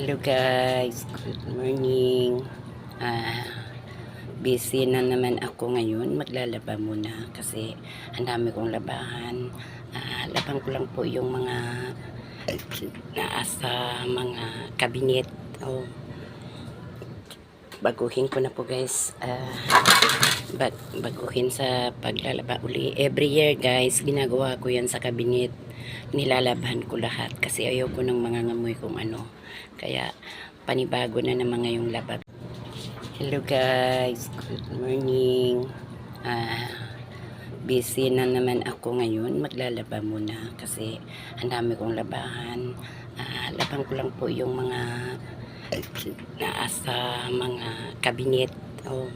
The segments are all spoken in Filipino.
Hello guys, good morning. Ah, busy na naman ako ngayon. Maglalaba muna kasi ang dami kong labahan. Ah, laban ko lang po yung mga naasa mga kabinet. Oh, baguhin ko na po guys. Ah, bag, baguhin sa paglalaba uli. Every year guys, ginagawa ko yan sa kabinet. Nilalabahan ko lahat kasi ayaw ko ng mga ngamoy kung ano. Kaya panibago na naman ngayong labab. Hello guys, good morning. Ah, busy na naman ako ngayon. Maglalaba muna kasi ang dami kong labahan. Ah, laban ko lang po yung mga naasa mga kabinet. Oh,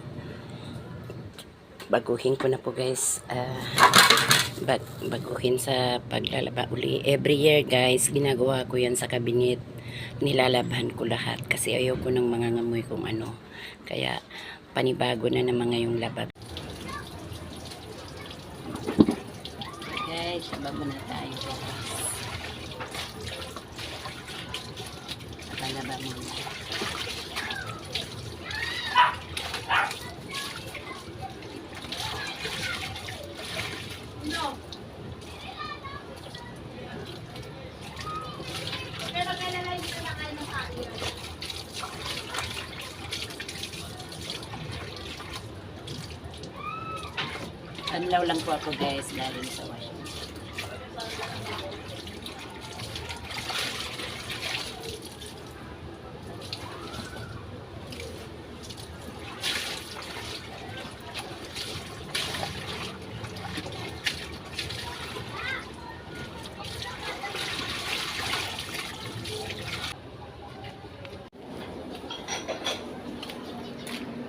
baguhin ko na po guys. Bag, baguhin sa paglalaba uli. Every year guys, ginagawa ko yan sa kabinet. Nilalabahan ko lahat kasi ayaw ko ng mga ngamoy kung ano. Kaya panibago na naman ngayong labab. Guys, laba muna tayo guys. Laba muna. Anlaw lang po ako guys galing sa washing.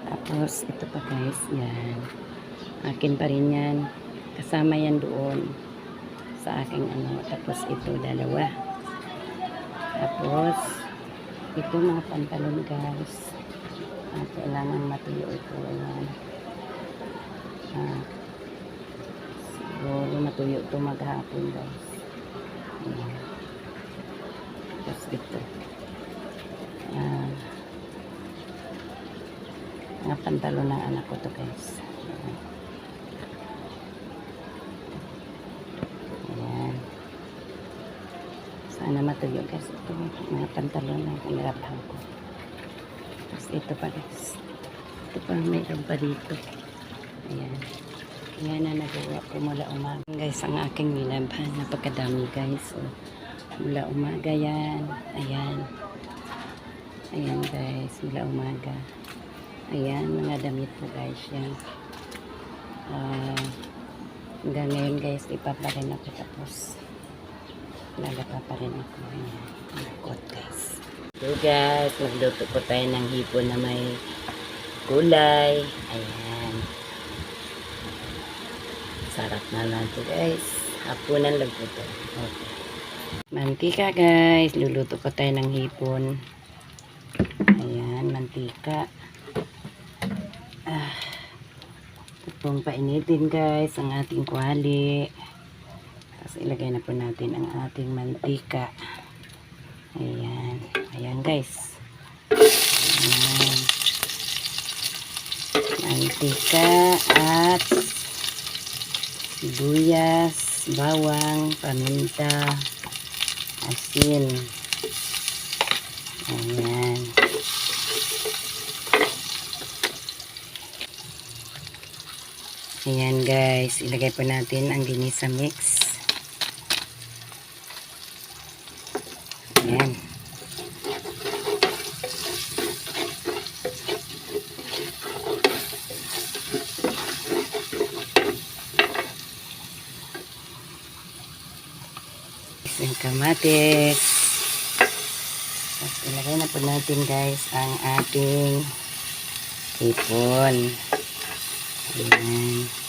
Tapos ito pa guys, yan. Akin pa rin yan. Kasama yan doon sa aking ano. Tapos ito dalawa. Tapos ito mga pantalon guys. Ah, kailangan matuyo ito. Ayan. Ah, siguro matuyo ito maghapon guys. Ayan. Tapos ito. Ah, mga pantalon ng anak ko to guys. Ayan. Ayan. Sana matuyo guys. Ito mga pantalon na pinarabahan ko. Tapos ito pa guys. Ito pa mayroon pa dito. Ayan. Ayan na nagawa ko mula umaga. Guys, ang aking nilabhan. Napakadami guys. So, mula umaga yan. Ayan. Ayan guys. Mula umaga. Ayan, mga damit po guys yan. Ah, hanggang ngayon guys, ipapa rin ako tapos lalapa pa rin ako. Ayan, malakot guys. So guys, magluto po tayo ng hipon na may gulay. Ayan. Sarap na lang to guys. Hapunan lang po to. Okay. Mantika guys, luluto pa tayo ng hipon. Ayan, mantika. Ah, itong painitin guys ang ating kuhali tapos ilagay na po natin ang ating mantika. Ayan, ayan guys. Ayan. mantika at sibuyas bawang, paminta asin. Ayan. Ayan guys, ilagay po natin ang ginisa mix. Ayan. Yung kamatis. Tapos ilagay na po natin guys ang ating ipon. Ayan. Ayan.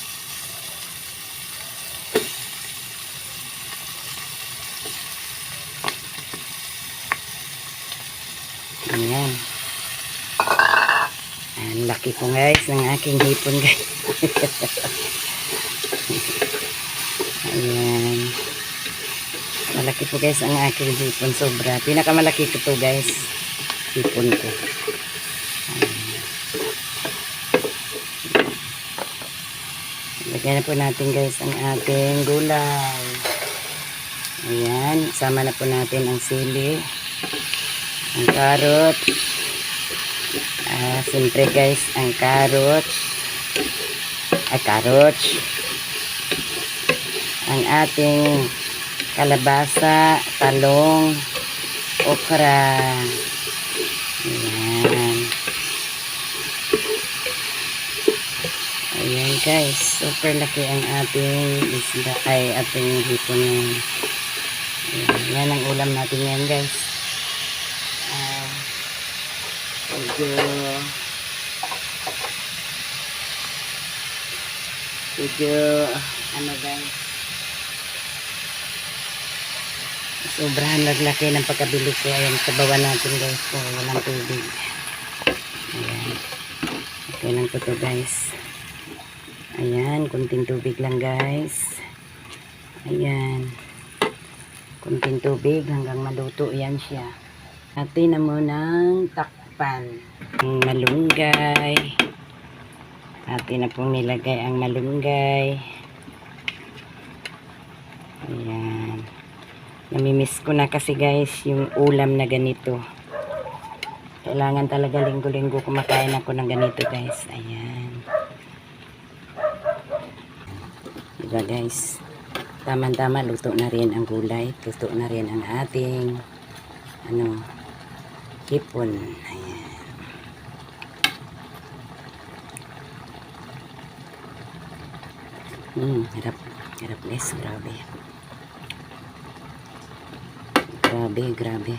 Laki po guys ng aking hipon guys. Ayan. Malaki po guys ang aking hipon. Sobra. Pinakamalaki ko to guys. hipon ko. Ayan. Lagyan na po natin guys ang ating gulay. Ayan, sama na po natin ang sili, ang carrot, Ah, siyempre guys, ang carrot, ay carrot, ang ating kalabasa, talong, okra. Ayan. Ayan guys, super laki ang ating isda, ay ating ngayon. Ayan, yan ang ulam natin yan guys. Ah, medyo medyo ano guys sobrahan naglaki ng pagkabili ko. Ayan sabawan natin guys. Ko walang tubig. Ayan. Okay lang po to guys. Ayan kunting tubig lang guys. Ayan. Kunting tubig hanggang maluto. Yan siya. Natin na munang takpan. Malunggay atin na pong nilagay ang malunggay. Ayan. Namimiss ko na kasi guys yung ulam na ganito. Kailangan talaga linggo-linggo kumakain ako ng ganito guys. Ayan. Diba guys? Tama-tama luto na rin ang gulay luto na rin ang ating ano hipon. Ayan Hmm, hirap. Hirap guys, grabe. Grabe, grabe.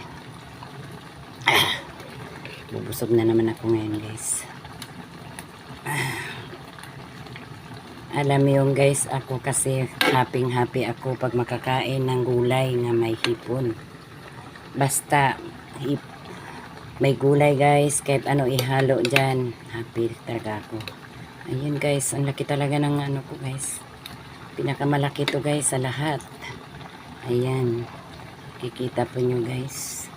Ah, bubusog na naman ako ngayon guys. Ah. Alam yung guys, ako kasi happy happy ako pag makakain ng gulay na may hipon. Basta hip, may gulay guys, kahit ano ihalo dyan, happy talaga ako. Ayun guys, ang laki talaga ng ano ko guys. Pinakamalaki to guys sa lahat. Ayan. Kikita po nyo guys.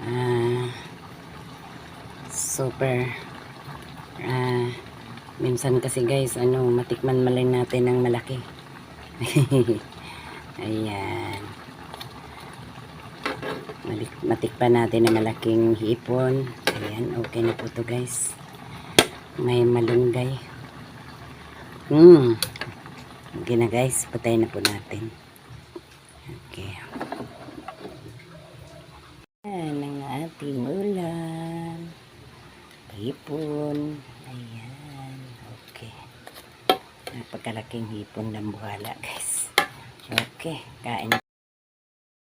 Ah, super. Ah, minsan kasi guys, ano, matikman malay natin ng malaki. Ayan. Malik, matikpan natin ng malaking hipon. Ayan, okay na po to guys. May malunggay. Hmm. Okay na guys, patayin na po natin. Okay. Yan ang ating ulam. Hipon. Ayan. Okay. Napagkalaking hipon ng buhala guys. Okay, kain